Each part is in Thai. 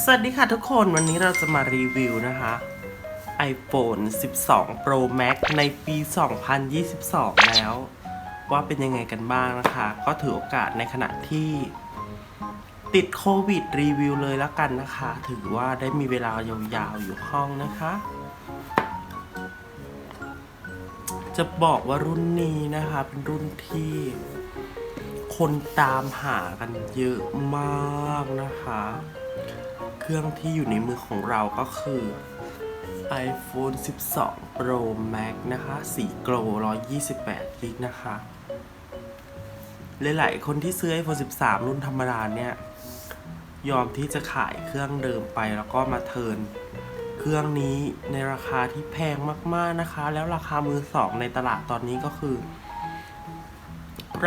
สวัสดีค่ะทุกคนวันนี้เราจะมารีวิวนะคะ iPhone 12 Pro Max ในปี 2022 แล้ว ว่าเป็นยังไงกันบ้างนะคะ ก็ถือโอกาสในขณะที่ ติดโควิดรีวิวเลยแล้วกันนะคะ ถือว่าได้มีเวลายาวๆอยู่ห้องนะคะ จะบอกว่ารุ่นนี้นะคะ เป็นรุ่นที่คนตามหากันเยอะมากนะคะ เครื่องที่อยู่ในมือของเราก็คือ iPhone 12 Pro Max นะคะสีโกล128กิกนะคะ หลายๆ คนที่ซื้อ iPhone 13 รุ่นธรรมดาเนี่ย ยอมที่จะขายเครื่องเดิมไปแล้วก็มาเทิร์นเครื่องนี้ในราคาที่แพงมาก ๆ นะคะ แล้วราคามือสองในตลาดตอนนี้ก็คือ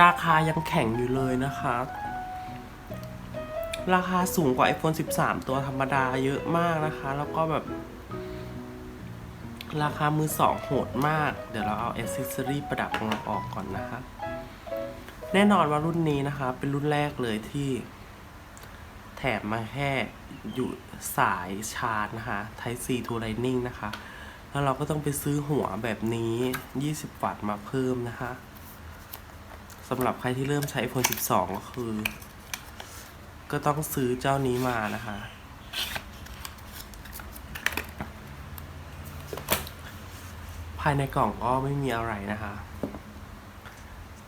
ราคายังแข็งอยู่เลยนะคะ ราคาสูงกว่า iPhone 13 ตัวธรรมดาเยอะมากนะคะ แล้วก็แบบ ราคามือสองโหดมาก เดี๋ยวเราเอาอ c เซ s ซอรี่ประดับของเราออกก่อนนะคะ แน่นอนว่ารุ่นนี้นะคะ เป็นรุ่นแรกเลยที่ แถมมาแค่อยู่สายชาร์จนะคะ Type C to Lightning นะคะ แล้วเราก็ต้องไปซื้อหัวแบบนี้ 20 วัตต์มาเพิ่มนะคะสำหรับใครที่เริ่มใช้ iPhone 12 ก็คือ ก็ต้องซื้อเจ้านี้มานะคะ ภายในกล่องก็ไม่มีอะไรนะคะ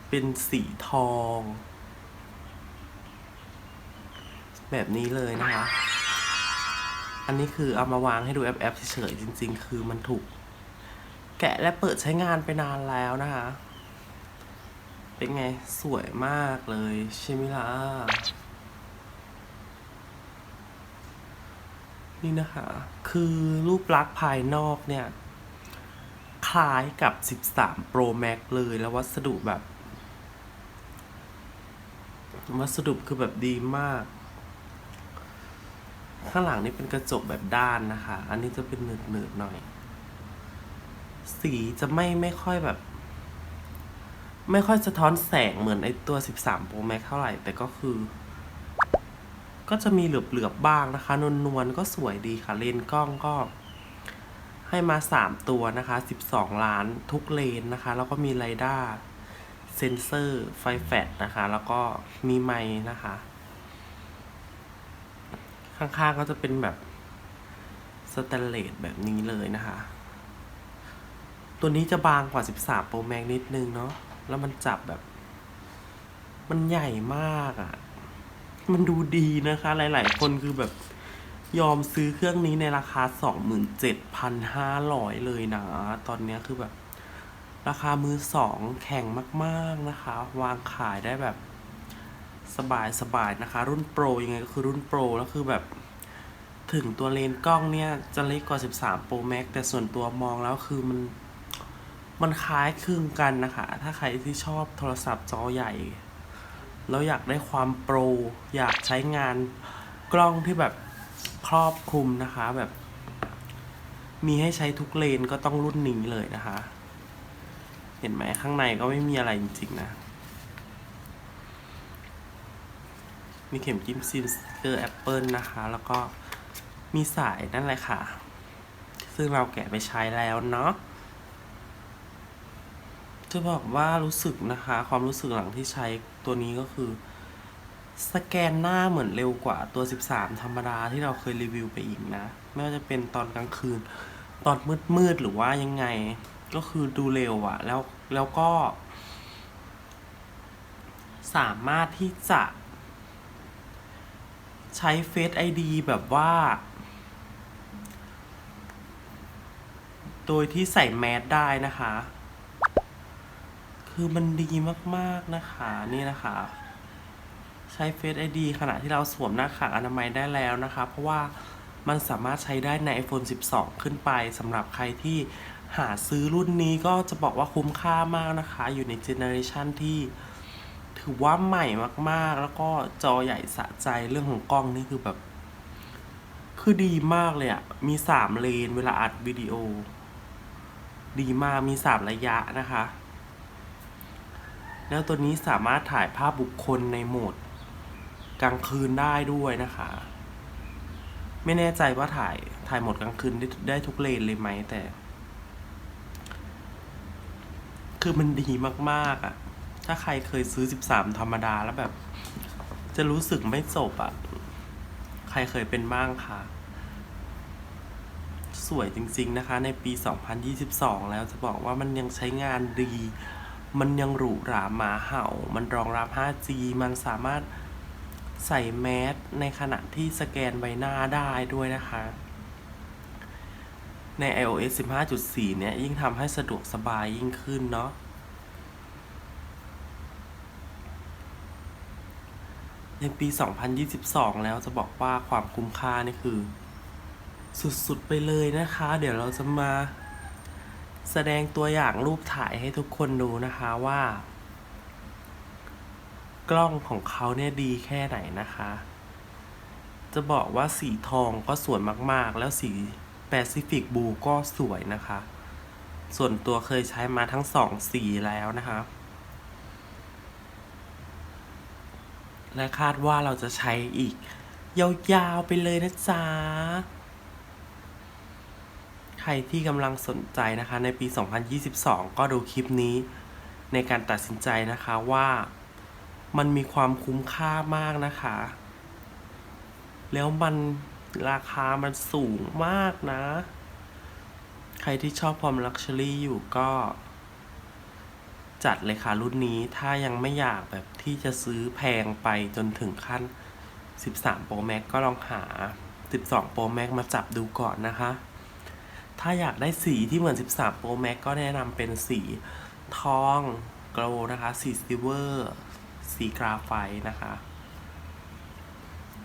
เป็นสีทอง แบบนี้เลยนะคะ อันนี้คือเอามาวางให้ดูแอปๆเฉยๆจริง ๆ คือมันถูก แกะและเปิดใช้งานไปนานแล้วนะคะ เป็นไงสวยมากเลยใช่ไหมล่ะ นี่นะคะ คือรูปลักษณ์ภายนอกเนี่ย คล้ายกับ 13 Pro Max เลยแล้ววัสดุแบบ วัสดุคือแบบดีมาก ข้างหลังนี่เป็นกระจกแบบด้านนะคะ อันนี้จะเป็นหนืดๆหน่อย สีจะไม่ไม่ค่อยแบบ ไม่ค่อยสะท้อนแสงเหมือนไอตัว 13 Pro Max เท่าไหร่ แต่ก็คือ ก็จะมีเหลือบๆบ้างนะคะ นวลๆก็สวยดีค่ะ เลนกล้องก็ ให้มา 3 ตัวนะคะ 12 ล้านทุกเลนนะคะ แล้วก็มีไรด้าเซนเซอร์ไฟแฟลชนะคะ แล้วก็มีไมค์นะคะ ข้างๆก็จะเป็นแบบสแตนเลสแบบนี้เลยนะคะ ตัวนี้จะบางกว่า 13 Pro Max นิดนึงเนาะแล้วมันจับแบบ มันใหญ่มากอะ่ะ มันดูดีนะคะ หลาย ๆ คนคือแบบยอมซื้อเครื่องนี้ในราคา 27,500 เลยนะ ตอนเนี้ยคือแบบ ราคามือสองแข่งมาก ๆ นะคะ วางขายได้แบบสบายสบายนะคะ รุ่นโปรยังไงก็คือรุ่นโปรแล้วคือแบบ ถึงตัวเลนส์กล้องเนี่ย จะเล็กกว่า 13 Pro Max แต่ส่วนตัวมองแล้วคือมัน มันคล้ายคลึงกันนะคะ ถ้าใครที่ชอบโทรศัพท์จอใหญ่ แล้วอยากได้ความโปร อยากใช้งานกล้องที่แบบครอบคลุมนะคะแบบ มีให้ใช้ทุกเลนก็ต้องรุ่นนี้เลยนะคะ เห็นไหมข้างในก็ไม่มีอะไรจริงๆนะ มีเข็มจิ้มซิมสเกอร์แอปเปิลนะคะ แล้วก็มีสายนั่นแหละค่ะ ซึ่งเราแกะไปใช้แล้วเนาะจะบอกว่ารู้สึกนะคะ ความรู้สึกหลังที่ใช้ ตัวนี้ก็คือ สแกนหน้าเหมือนเร็วกว่าตัว 13 ธรรมดาที่เราเคยรีวิวไปอีกนะ ไม่ว่าจะเป็นตอนกลางคืน ตอนมืดๆหรือว่ายังไง ก็คือดูเร็วอะแล้วแล้วก็ สามารถที่จะใช้ Face ID แบบว่า โดยที่ใส่แมสได้นะคะ คือมันดีมากๆนะคะนี่นะคะ ใช้ Face ID ขณะที่เราสวมหน้ากากอนามัยได้แล้วนะคะ เพราะว่ามันสามารถใช้ได้ใน iPhone 12 ขึ้นไปสำหรับใครที่หาซื้อรุ่นนี้ก็จะบอกว่าคุ้มค่ามากนะคะ อยู่ในเจเนอเรชันที่ถือว่าใหม่มากๆ แล้วก็จอใหญ่สะใจเรื่องของกล้องนี่คือแบบ คือดีมากเลยอะมี3เลนเวลาอัดวิดีโอ ดีมากมี3ระยะนะคะ แล้วตัวนี้สามารถถ่ายภาพบุคคลในโหมด กลางคืนได้ด้วยนะคะ ไม่แน่ใจว่าถ่ายถ่ายหมดกลางคืนได้ได้ทุกเลนเลยไหมแต่ คือมันดีมากๆอะ่ะ ถ้าใครเคยซื้อ 13 ธรรมดาแล้วแบบ จะรู้สึกไม่จบอะ่ะ ใครเคยเป็นบ้างคะสวยจริงๆนะคะ ในปี 2022 แล้วจะบอกว่ามันยังใช้งานดี มันยังหรูหราหมาเห่า มันรองรับ 5G มันสามารถใส่แมสในขณะที่สแกนใบหน้าได้ด้วยนะคะ ใน iOS 15.4 เนี่ย ยิ่งทำให้สะดวกสบายยิ่งขึ้นเนาะในปี 2022 แล้วจะบอกว่าความคุ้มค่านี่คือ สุด ๆ ไปเลยนะคะ เดี๋ยวเราจะมา แสดงตัวอย่างรูปถ่ายให้ทุกคนดูนะคะว่า กล้องของเขาเนี่ยดีแค่ไหนนะคะ จะบอกว่าสีทองก็สวยมากๆ แล้วสีแปซิฟิกบูก็สวยนะคะ ส่วนตัวเคยใช้มาทั้งสองสีแล้วนะคะ และคาดว่าเราจะใช้อีก ยาวๆไปเลยนะจ๊ะ รที่กำลังสนใจนะคะในปี 2022 ก็ดูคลิปนี้ในการตัดสินใจนะคะว่ามันมีความคุ้มค่ามากนะคะ แล้วมันราคามันสูงมากนะ ใครที่ชอบความลักชัวรี่อยู่ก็ จัดเลยค่ะรุ่นนี้ถ้ายังไม่อยากแบบที่จะซื้อแพงไปจนถึงขั้น 13 Pro Max ก็ลองหา 12 Pro Max มาจับดูก่อนนะคะ ถ้าอยากได้สีที่เหมือน 13 Pro Max ก็แนะนำเป็นสีทองโกลนะคะ สีซิลเวอร์ สีกราไฟต์นะคะ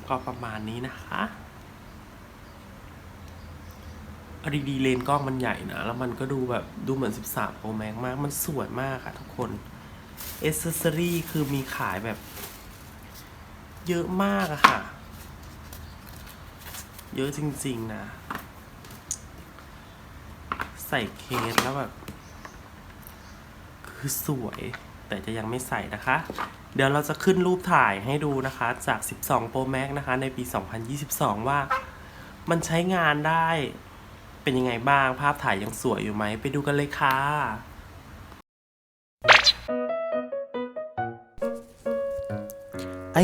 ก็ประมาณนี้นะคะเอาดีเลนกล้องมันใหญ่นะ แล้วมันก็ดูแบบดูเหมือน 13 Pro Max มาก มันสวยมากอะทุกคนเอเซอรี่คือมีขายแบบ เยอะมากอะค่ะ เยอะจริง ๆ นะ ใส่เคสแล้วแบบ คือสวย แต่จะยังไม่ใส่นะคะ เดี๋ยวเราจะขึ้นรูปถ่ายให้ดูนะคะ จาก 12 Pro Max นะคะ ในปี 2022 ว่า มันใช้งานได้เป็นยังไงบ้าง ภาพถ่ายยังสวยอยู่ไหม ไปดูกันเลยค่ะ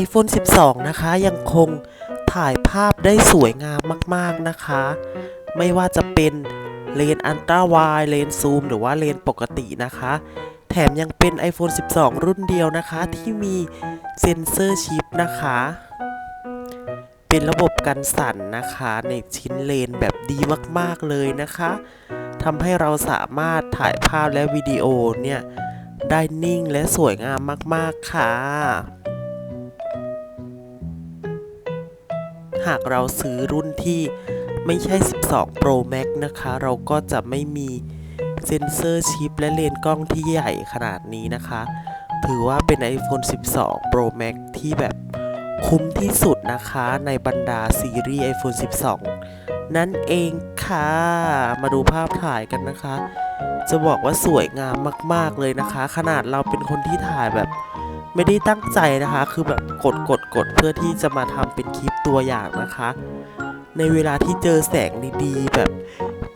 iPhone 12 นะคะ ยังคงถ่ายภาพได้สวยงามมาก ๆ นะคะ ไม่ว่าจะเป็น เลนอันตราไวเลนซูมหรือว่าเลนปกตินะคะ แถมยังเป็น iPhone 12 รุ่นเดียวนะคะ ที่มีเซ็นเซอร์ชิปนะคะ เป็นระบบกันสั่นนะคะ ในชิ้นเลนแบบดีมากๆเลยนะคะทำให้เราสามารถถ่ายภาพและวิดีโอเนี่ย ได้นิ่งและสวยงามมาก ๆ ค่ะ หากเราซื้อรุ่นที่ ไม่ใช่ 12 Pro Max นะคะ เราก็จะไม่มีเซ็นเซอร์ชิปและเลนส์กล้องที่ใหญ่ขนาดนี้นะคะ ถือว่าเป็น iPhone 12 Pro Max ที่แบบคุ้มที่สุดนะคะในบรรดาซีรีส์ iPhone 12 นั่นเองค่ะ มาดูภาพถ่ายกันนะคะ จะบอกว่าสวยงามมาก ๆ เลยนะคะ ขนาดเราเป็นคนที่ถ่ายแบบไม่ได้ตั้งใจนะคะ คือแบบกดกดกดเพื่อที่จะมาทำเป็นคลิปตัวอย่างนะคะ ในเวลาที่เจอแสงดีๆ แบบ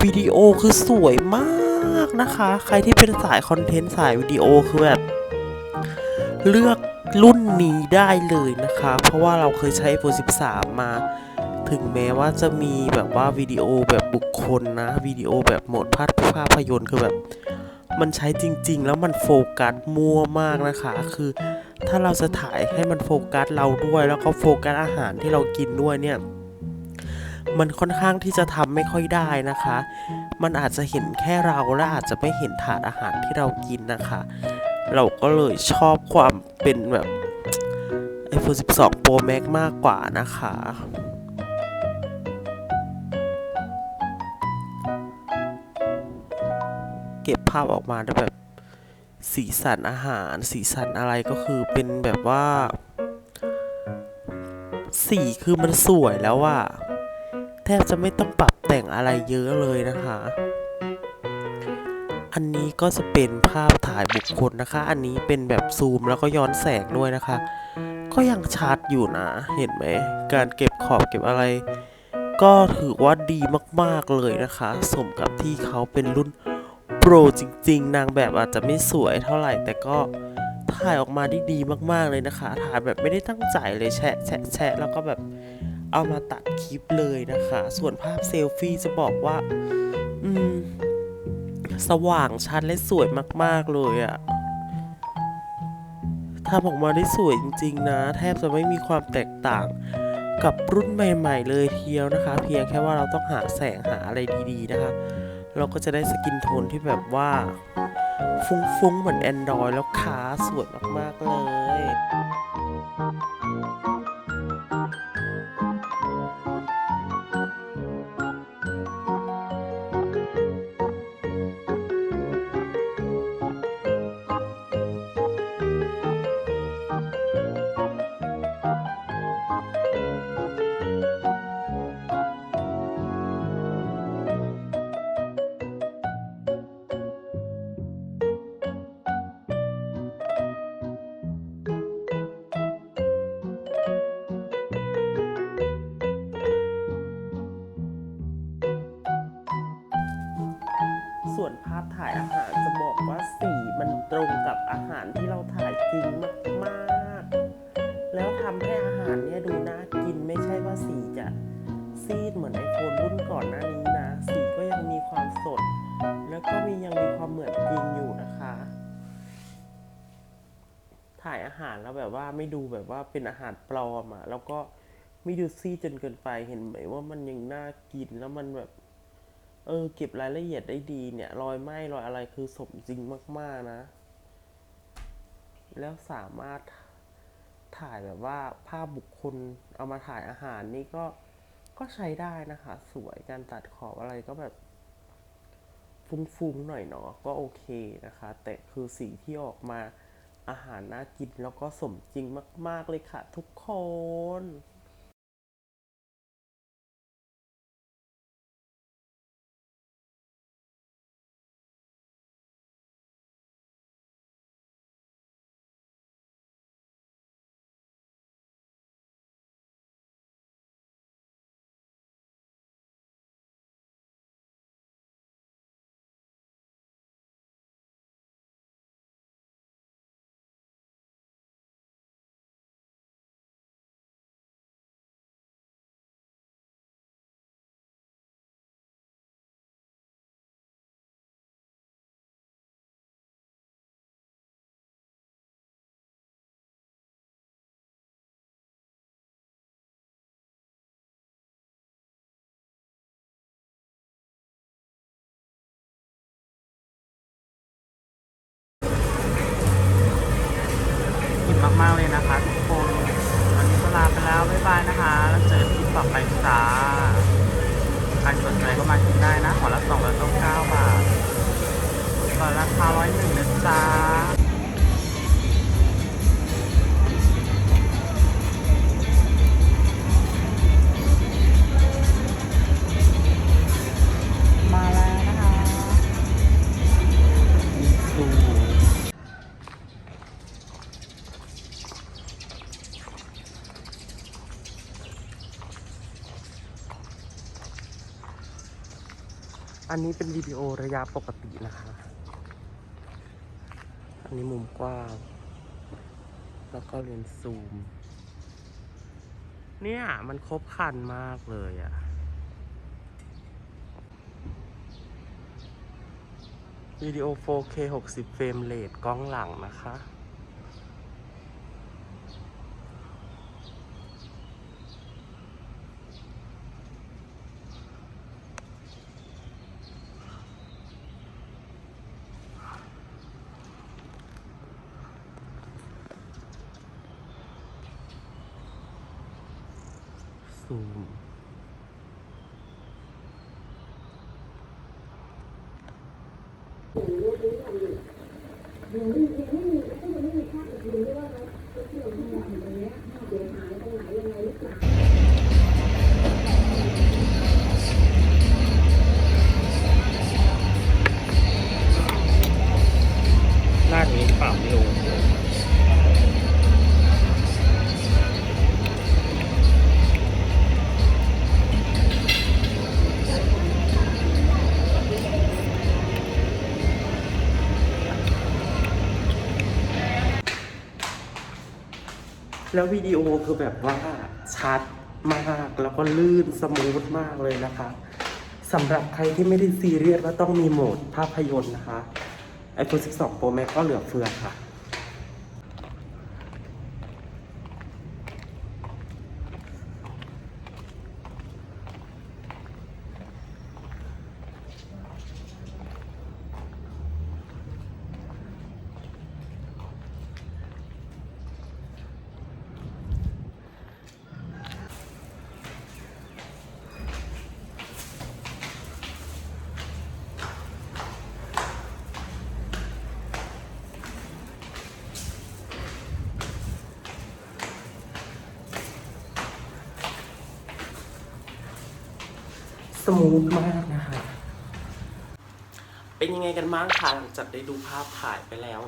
วิดีโอคือสวยมากนะคะ ใครที่เป็นสายคอนเทนต์สายวิดีโอคือแบบ เลือกรุ่นนี้ได้เลยนะคะ เพราะว่าเราเคยใช้ iPhone 13 มา ถึงแม้ว่าจะมีแบบว่าวิดีโอแบบบุคคลนะวิดีโอแบบโหมดภาพภาพยนตร์คือแบบ มันใช้จริง ๆ แล้วมันโฟกัสมั่วมากนะคะ คือถ้าเราจะถ่ายให้มันโฟกัสเราด้วย แล้วก็โฟกัสอาหารที่เรากินด้วยเนี่ย มันค่อนข้างที่จะทำไม่ค่อยได้นะคะ มันอาจจะเห็นแค่เราและอาจจะไม่เห็นถาดอาหารที่เรากินนะคะ เราก็เลยชอบความเป็นแบบ iPhone 12 Pro Max มากกว่านะคะ เก็บภาพออกมาได้แบบสีสันอาหาร สีสันอะไรก็คือเป็นแบบว่า สีคือมันสวยแล้วอะ แทบจะไม่ต้องปรับแต่งอะไรเยอะเลยนะคะ อันนี้ก็จะเป็นภาพถ่ายบุคคลนะคะ อันนี้เป็นแบบซูมแล้วก็ย้อนแสงด้วยนะคะ ก็ยังชัดอยู่นะ เห็นไหม การเก็บขอบเก็บอะไร ก็ถือว่าดีมากๆเลยนะคะ สมกับที่เขาเป็นรุ่นโปรจริง ๆ นางแบบอาจจะไม่สวยเท่าไหร่ แต่ก็ถ่ายออกมาได้ดีมากๆเลยนะคะ ถ่ายแบบไม่ได้ตั้งใจเลยแชะแชะแชะแล้วก็แบบ เอามาตัดคลิปเลยนะคะ ส่วนภาพเซลฟี่จะบอกว่า อืม สว่างชัดและสวยมาก ๆ เลยอะทำออกมาได้สวยจริง ๆ นะ แทบจะไม่มีความแตกต่างกับรุ่นใหม่ ๆ เลยทีเดียวนะคะ เพียงแค่ว่าเราต้องหาแสงหาอะไรดี ๆ นะคะ เราก็จะได้สกินโทนที่แบบว่า ฟุ้งๆ เหมือน Android แล้วขาสวยมาก ๆ เลย ถ่ายอาหารจะบอกว่าสีมันตรงกับอาหารที่เราถ่ายจริงมากๆ แล้วทำให้อาหารเนี่ยดูน่ากินไม่ใช่ว่าสีจะซีดเหมือนไอโฟนรุ่นก่อนหน้านี้นะ สีก็ยังมีความสด แล้วก็มียังมีความเหมือนจริงอยู่นะคะ ถ่ายอาหารแล้วแบบว่าไม่ดูแบบว่าเป็นอาหารปลอมอะแล้วก็ไม่ดูซีดจนเกินไปเห็นไหมว่ามันยังน่ากินแล้วมันแบบ เออเก็บรายละเอียดได้ดีเนี่ย รอยไหม้รอยอะไรคือสมจริงมาก ๆ นะ แล้วสามารถถ่ายแบบว่าภาพบุคคลเอามาถ่ายอาหารนี่ก็ก็ใช้ได้นะคะ สวยการตัดขอบอะไรก็แบบฟุ้งๆหน่อยเนาะก็โอเคนะคะ แต่คือสีที่ออกมาอาหารน่ากินแล้วก็สมจริงมาก ๆ เลยค่ะทุกคน อันนี้เป็นวิดีโอระยะปกตินะคะ อันนี้มุมกว้าง แล้วก็เลนส์ซูม เนี่ย มันครบครันมากเลยอะ่ะ วิดีโอ 4K 60 เฟรมเรทกล้องหลังนะคะ ซูมน่า แล้ววิดีโอคือแบบว่าชัดมากแล้วก็ลื่นสมูทมากเลยนะคะสำหรับใครที่ไม่ได้ซีเรียสว่าต้องมีโหมดภาพยนตร์นะคะ iPhone 12 Pro Max ก็เหลือเฟือค่ะ สมูทมากนะคะ เป็นยังไงกันบ้างคะหลังจากได้ดูภาพถ่ายไปแล้ว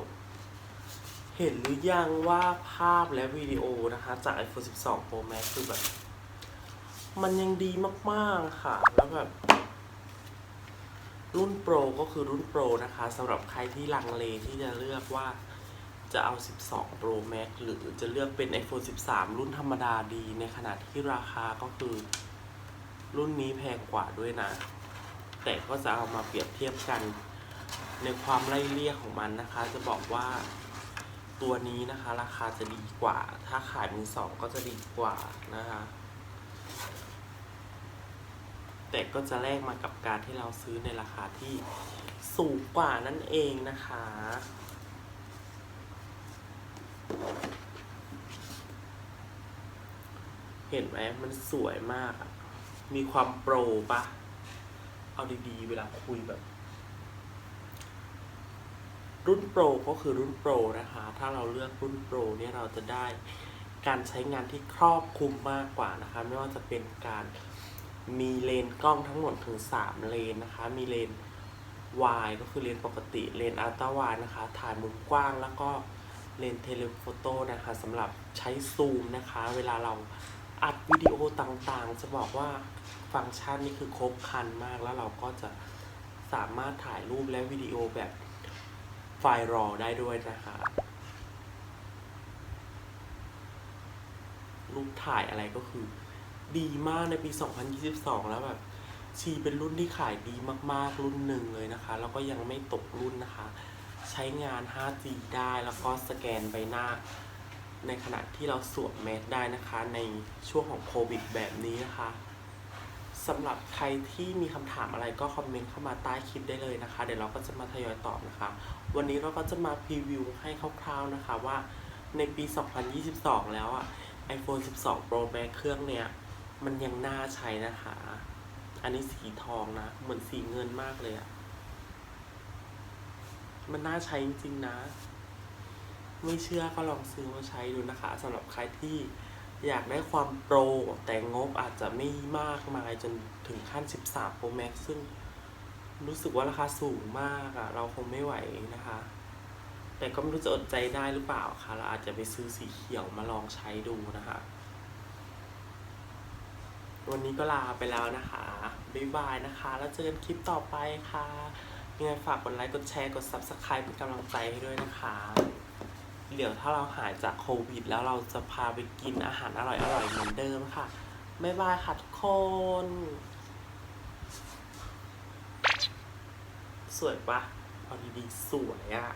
เห็นหรือยังว่าภาพและวิดีโอนะคะ จาก iPhone 12 Pro Max คือแบบ มันยังดีมากๆค่ะ แล้วแบบ รุ่นโปรก็คือรุ่นโปรนะคะสำหรับใครที่ลังเลที่จะเลือกว่าจะเอา 12 Pro Max หรือจะเลือกเป็น iPhone 13 รุ่นธรรมดาดีในขณะที่ราคาก็คือ รุ่นนี้แพงกว่าด้วยนะ แต่ก็จะเอามาเปรียบเทียบกัน ในความไล่เลี่ยของมันนะคะ จะบอกว่าตัวนี้นะคะ ราคาจะดีกว่า ถ้าขายมือสองก็จะดีกว่านะคะ แต่ก็จะแลกมากับการที่เราซื้อในราคาที่สูงกว่านั่นเองนะคะ เห็นไหมมันสวยมากอะ มีความโปรปะ เอาดีๆ เวลาคุยแบบ รุ่นโปรก็คือรุ่นโปรนะคะ ถ้าเราเลือกรุ่นโปรเนี่ยเราจะได้การใช้งานที่ครอบคลุมมากกว่านะคะ ไม่ว่าจะเป็นการมีเลนส์กล้องทั้งหมดถึง 3 เลนนะคะ มีเลนส์วก็คือเลนส์ปกติ เลนส์อัลตร้าวายนะคะ ถ่ายมุมกว้างแล้วก็เลนส์เทเลโฟโต้นะคะสำหรับใช้ซูมนะคะ เวลาเรา อัดวิดีโอต่างๆ จะบอกว่าฟังก์ชันนี่คือครบครันมากแล้วเราก็จะสามารถถ่ายรูปและวิดีโอแบบไฟล์รอได้ด้วยนะคะ รูปถ่ายอะไรก็คือ ดีมากในปี 2022 แล้วแบบชีเป็นรุ่นที่ขายดีมากๆรุ่นหนึ่งเลยนะคะ แล้วก็ยังไม่ตกรุ่นนะคะ ใช้งาน 5G ได้แล้วก็สแกนใบหน้า ในขณะที่เราสวมแมสได้นะคะในช่วงของโควิดแบบนี้นะคะสำหรับใครที่มีคำถามอะไรก็คอมเมนต์เข้ามาใต้คลิปได้เลยนะคะ เดี๋ยวเราก็จะมาทยอยตอบนะคะ วันนี้เราก็จะมาพรีวิวให้คร่าวๆนะคะว่าในปี 2022 แล้วอะ iPhone 12 Pro Max เครื่องเนี้ยมันยังน่าใช้นะคะ อันนี้สีทองนะ เหมือนสีเงินมากเลยอะ มันน่าใช้จริงๆนะ ไม่เชื่อก็ลองซื้อมาใช้ดูนะคะสำหรับใครที่อยากได้ความโปร แต่งบอาจจะไม่มากมายจนถึงขั้น 13 Pro Max ซึ่งรู้สึกว่าราคาสูงมากอะเราคงไม่ไหวนะคะ แต่ก็ไม่รู้จะอดใจได้หรือเปล่าค่ะ เราอาจจะไปซื้อสีเขียวมาลองใช้ดูนะคะ วันนี้ก็ลาไปแล้วนะคะ บ๊ายบายนะคะ แล้วเจอกันคลิปต่อไปค่ะยังไงฝากกดไลค์ กดแชร์ กด Subscribe เป็นกำลังใจให้ด้วยนะคะ เดี๋ยวถ้าเราหายจากโควิด แล้วเราจะพาไปกินอาหารอร่อยๆเหมือนเดิมค่ะ บ๊ายบายค่ะทุกคน สวยปะเอาดีๆสวยอะ่ะ